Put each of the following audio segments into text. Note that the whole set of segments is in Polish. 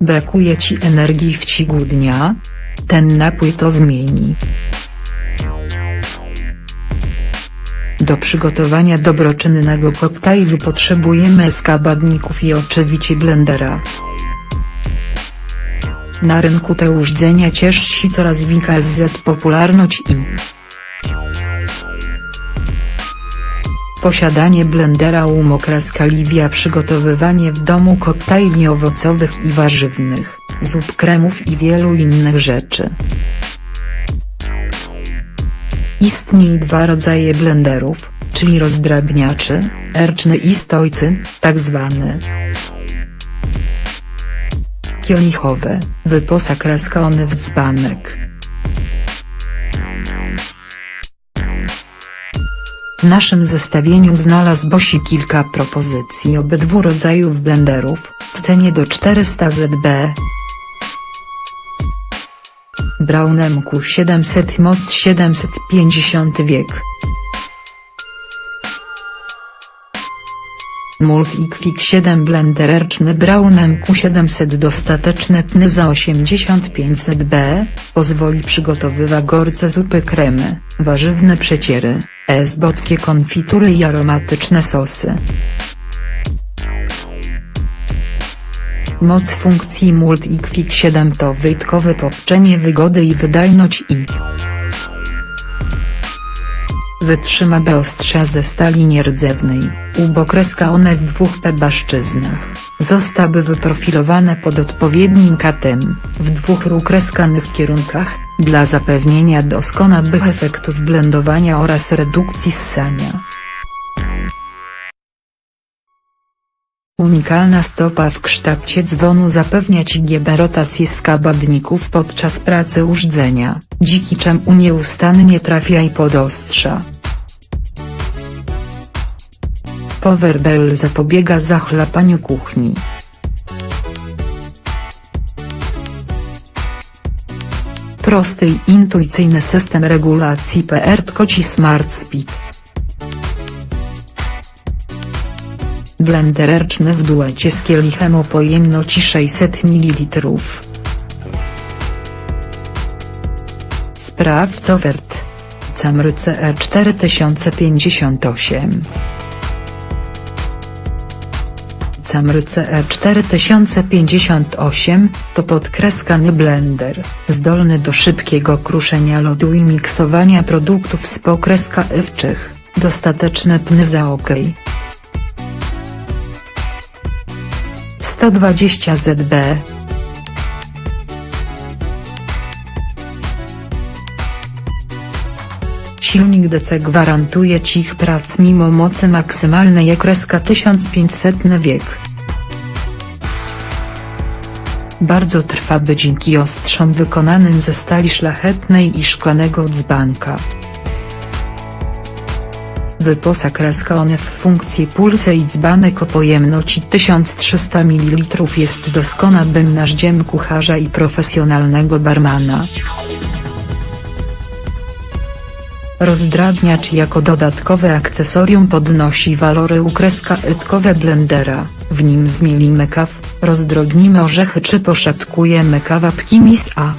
Brakuje ci energii w ciągu dnia? Ten napój to zmieni. Do przygotowania dobroczynnego koktajlu potrzebujemy skabadników i oczywiście blendera. Na rynku te urządzenia cieszy się coraz większa popularność i Posiadanie blendera umokreska liwia przygotowywanie w domu koktajli owocowych i warzywnych, zup kremów i wielu innych rzeczy. Istnieją dwa rodzaje blenderów, czyli rozdrabniaczy, erczny i stojcy, tak zwane kielichowe, wyposa kreskony w dzbanek. W naszym zestawieniu znalazło się kilka propozycji obydwu rodzajów blenderów, w cenie do 400 ZB. Brown MQ700 moc 750 wiek. Multiquick 7 blender ręczny Brown MQ700 dostateczne pny za 85 ZB, pozwoli przygotowywać gorce zupy kremy, warzywne przeciery, esbotkie konfitury i aromatyczne sosy. Moc funkcji Multiquick 7 to wyjątkowe połączenie wygody i wydajność i Wytrzyma B ostrza ze stali nierdzewnej, ubokreska one w dwóch pebaszczyznach, zostały wyprofilowane pod odpowiednim katem, w dwóch rukreskanych kierunkach, dla zapewnienia doskonałych efektów blendowania oraz redukcji ssania. Unikalna stopa w kształcie dzwonu zapewnia Ci rotację skabadników podczas pracy urządzenia, dzięki czemu nieustannie trafia i pod Powerbel zapobiega zachlapaniu kuchni. Prosty i intuicyjny system regulacji PR tkoci Smart Speed. Blender ręczny w duecie z kielichem o pojemności 600 ml. Sprawdź ofert. Camryce E4058 Camryce E4058, to podkreskany blender, zdolny do szybkiego kruszenia lodu i miksowania produktów z pokreska ewczych, dostateczne pny za ok. 120 ZB Silnik DC gwarantuje cich prac mimo mocy maksymalnej okreska 1500 wiek. Bardzo trwa by dzięki ostrzom wykonanym ze stali szlachetnej i szklanego dzbanka. Wyposa kreska one w funkcji pulse i dzbanek o pojemności 1300 ml jest doskonałym narzędziem kucharza i profesjonalnego barmana. Rozdrabniacz jako dodatkowe akcesorium podnosi walory ukreska etkowe blendera, w nim zmielimy kaw, rozdrobnimy orzechy czy poszatkujemy kawapki mis A.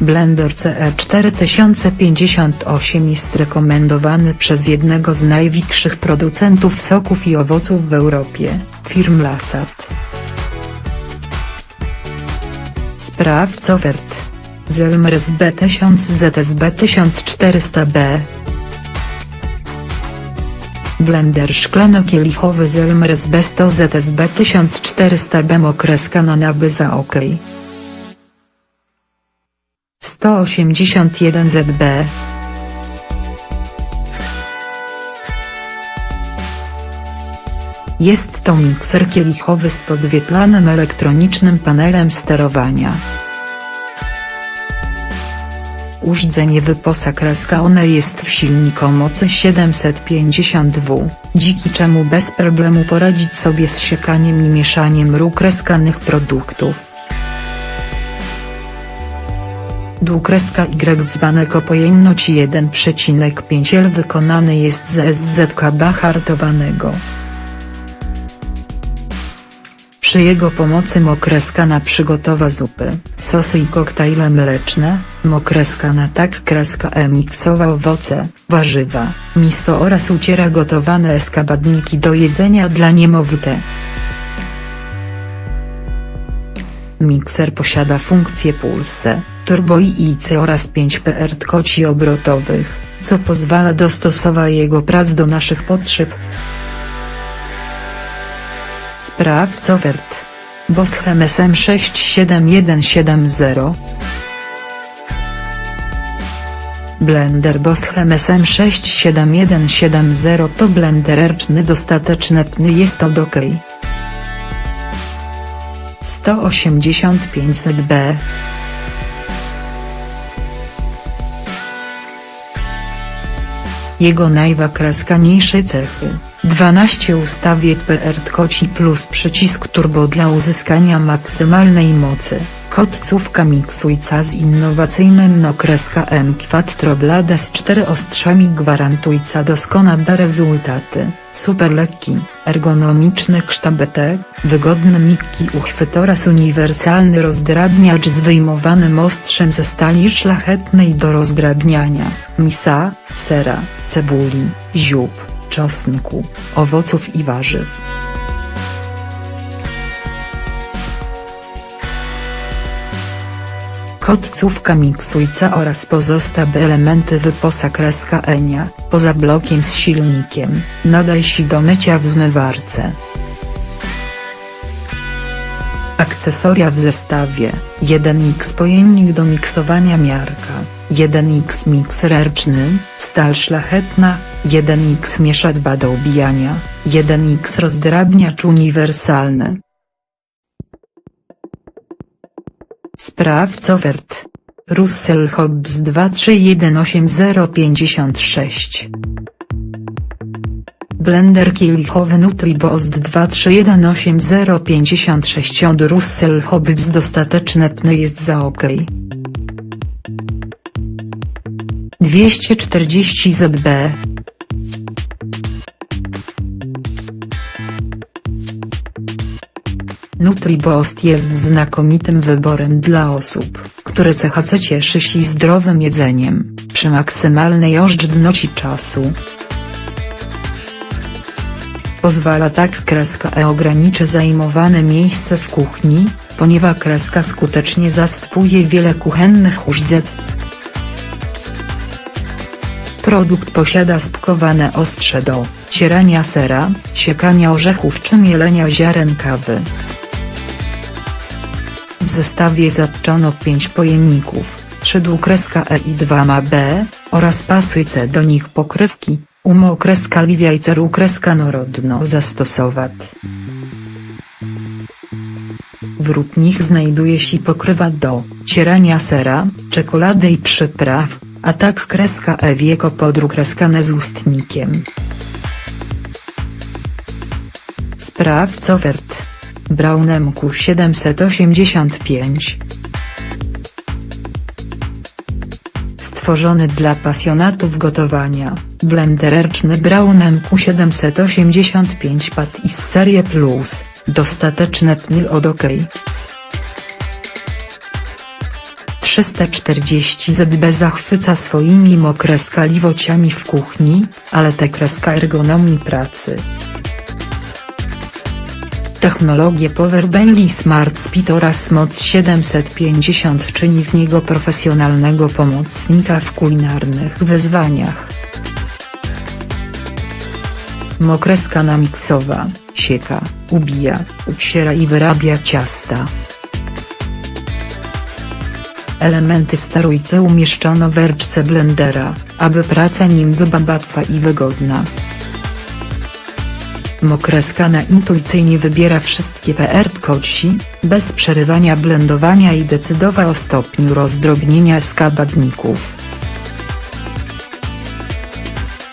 Blender CE 4058 jest rekomendowany przez jednego z największych producentów soków i owoców w Europie, firm Lasat. Sprawdź ofert. Zelmers B1000 ZSB 1400B Blender szklano-kielichowy Zelmers B100 ZSB 1400B mokreska na naby za OK. 181 ZB Jest to mikser kielichowy z podwietlanym elektronicznym panelem sterowania. Urządzenie wyposa kreska one jest w silniku o mocy 750 W, dzięki czemu bez problemu poradzić sobie z siekaniem i mieszaniem róg kreskanych produktów. Długreska Y dzbanek o pojemności 1,5 L wykonany jest z SZKB hartowanego. Przy jego pomocy mokreskana przygotowa zupy, sosy i koktajle mleczne, mokreskana tak kreska e miksowa owoce, warzywa, miso oraz uciera gotowane eskabadniki do jedzenia dla niemowlę. Mikser posiada funkcję pulse, turbo i IC oraz 5 PR koci obrotowych, co pozwala dostosować jego prac do naszych potrzeb. Sprawdź ofert. Boschem SM67170 Blender Boschem SM67170 to blender ręczny dostateczny pny jest od OK. 185 ZB Jego najwakreskaniejsze cechy 12 ustawie PR koci plus przycisk turbo dla uzyskania maksymalnej mocy, kotcówka miksujca z innowacyjnym no kreska M Quattro Blada z 4 ostrzami gwarantujca doskonałe rezultaty, super lekki, ergonomiczny kształtek, wygodny mikki uchwyt oraz uniwersalny rozdrabniacz z wyjmowanym ostrzem ze stali szlachetnej do rozdrabniania, misa, sera, cebuli, ziół czosnku, owoców i warzyw. Kotcówka miksujca oraz pozostałe elementy wyposa kreska Enia, poza blokiem z silnikiem, nadaj się do mycia w zmywarce. Akcesoria w zestawie, 1x pojemnik do miksowania miarka, 1x mikser ręczny, stal szlachetna, 1x mieszadła do ubijania, 1x rozdrabniacz uniwersalny. Sprawdź ofert. Russell Hobbs 2318056 Blender kielichowy NutriBoost 2318056 od Russell Hobbs dostateczne pny jest za ok. 240 ZB NutriBoost jest znakomitym wyborem dla osób, które CHC cieszy się zdrowym jedzeniem, przy maksymalnej oszczędności czasu. Pozwala tak kreska E ograniczy zajmowane miejsce w kuchni, ponieważ kreska skutecznie zastępuje wiele kuchennych urządzeń. Produkt posiada spkowane ostrze do cierania sera, siekania orzechów czy mielenia ziaren kawy. W zestawie zapczono 5 pojemników, 3 dwukreska E i 2 ma B, oraz pasy C do nich pokrywki, umo kreska liwia i ceru kreska norodno zastosować. Wśród nich znajduje się pokrywa do cierania sera, czekolady i przypraw, a tak kreska E wieko podróg kreskane z ustnikiem. Sprawdź ofert. Brownem Q785 Stworzony dla pasjonatów gotowania, blender ręczny Brownem Q785 pad i z serii Plus, dostateczne pny od OK. 340 ZB zachwyca swoimi mokreskaliwociami w kuchni, ale te kreska ergonomii pracy. Technologie Power Bentley Smart Speed oraz moc 750 czyni z niego profesjonalnego pomocnika w kulinarnych wyzwaniach. Mokreska namiksowa, sieka, ubija, uciera i wyrabia ciasta. Elementy sterójce umieszczono w erczce blendera, aby praca nim była łatwa i wygodna. Mokreskana intuicyjnie wybiera wszystkie PR koci, bez przerywania blendowania i decydowa o stopniu rozdrobnienia skabadników.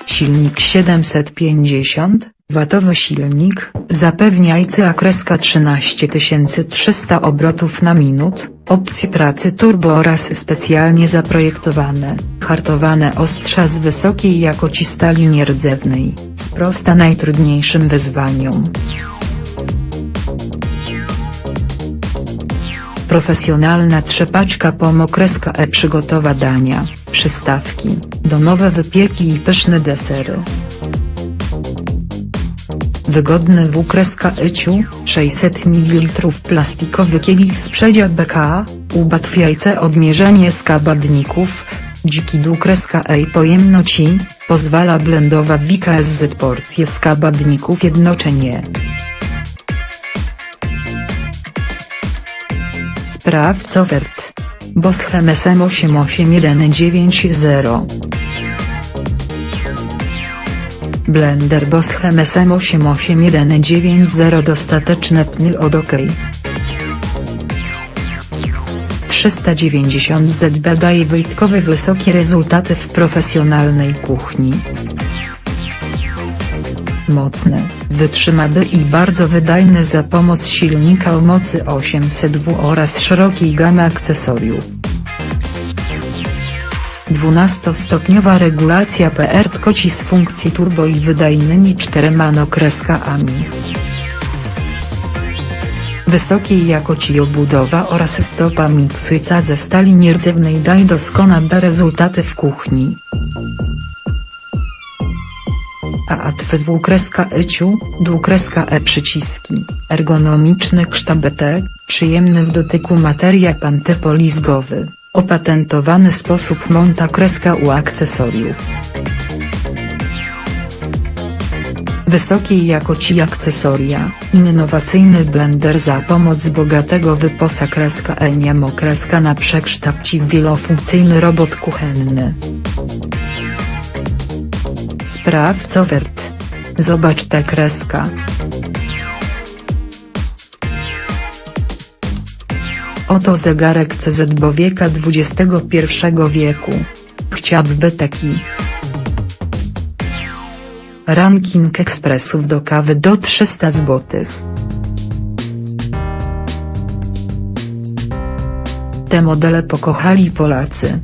Silnik 750, watowy silnik, zapewniający akreska 13300 obrotów na minut, opcje pracy turbo oraz specjalnie zaprojektowane, hartowane ostrza z wysokiej jakości stali nierdzewnej, sprosta najtrudniejszym wyzwaniom. Profesjonalna trzepaczka pomokreska e przygotowa dania, przystawki, domowe wypieki i pyszne desery. Wygodny wukreska Eciu, 600 ml plastikowy kielich z przedzia BK, ułatwiajce odmierzanie skabadników, dziki dwukreska Ej pojemności, pozwala blendowa wika SZ porcje skabadników jednoczenie. Sprawdź ofert. Boschem SM88190 Blender Boschem SM88190 dostateczne pny od OK. 390 ZB daje wyjątkowe wysokie rezultaty w profesjonalnej kuchni. Mocne, wytrzymały i bardzo wydajne za pomoc silnika o mocy 800W oraz szerokiej gamy akcesoriów. 12-stopniowa regulacja PR koci z funkcji turbo i wydajnymi czterema nokreskami. Wysokiej jakości obudowa oraz stopa miksująca ze stali nierdzewnej daje doskonałe rezultaty w kuchni. A atwy dwukreska eciu, dwukreska e przyciski, ergonomiczny kształt, przyjemny w dotyku materiał antypolizgowy, opatentowany sposób monta kreska u akcesoriów. Wysokiej jakości akcesoria, innowacyjny blender za pomoc bogatego wyposa kreska Eniamo kreska na przekształci wielofunkcyjny robot kuchenny. Sprawdź ofert. Zobacz tę kreska. Oto zegarek CZ Bowieka XXI wieku. Chciałby taki. Ranking ekspresów do kawy do 300 zł. Te modele pokochali Polacy.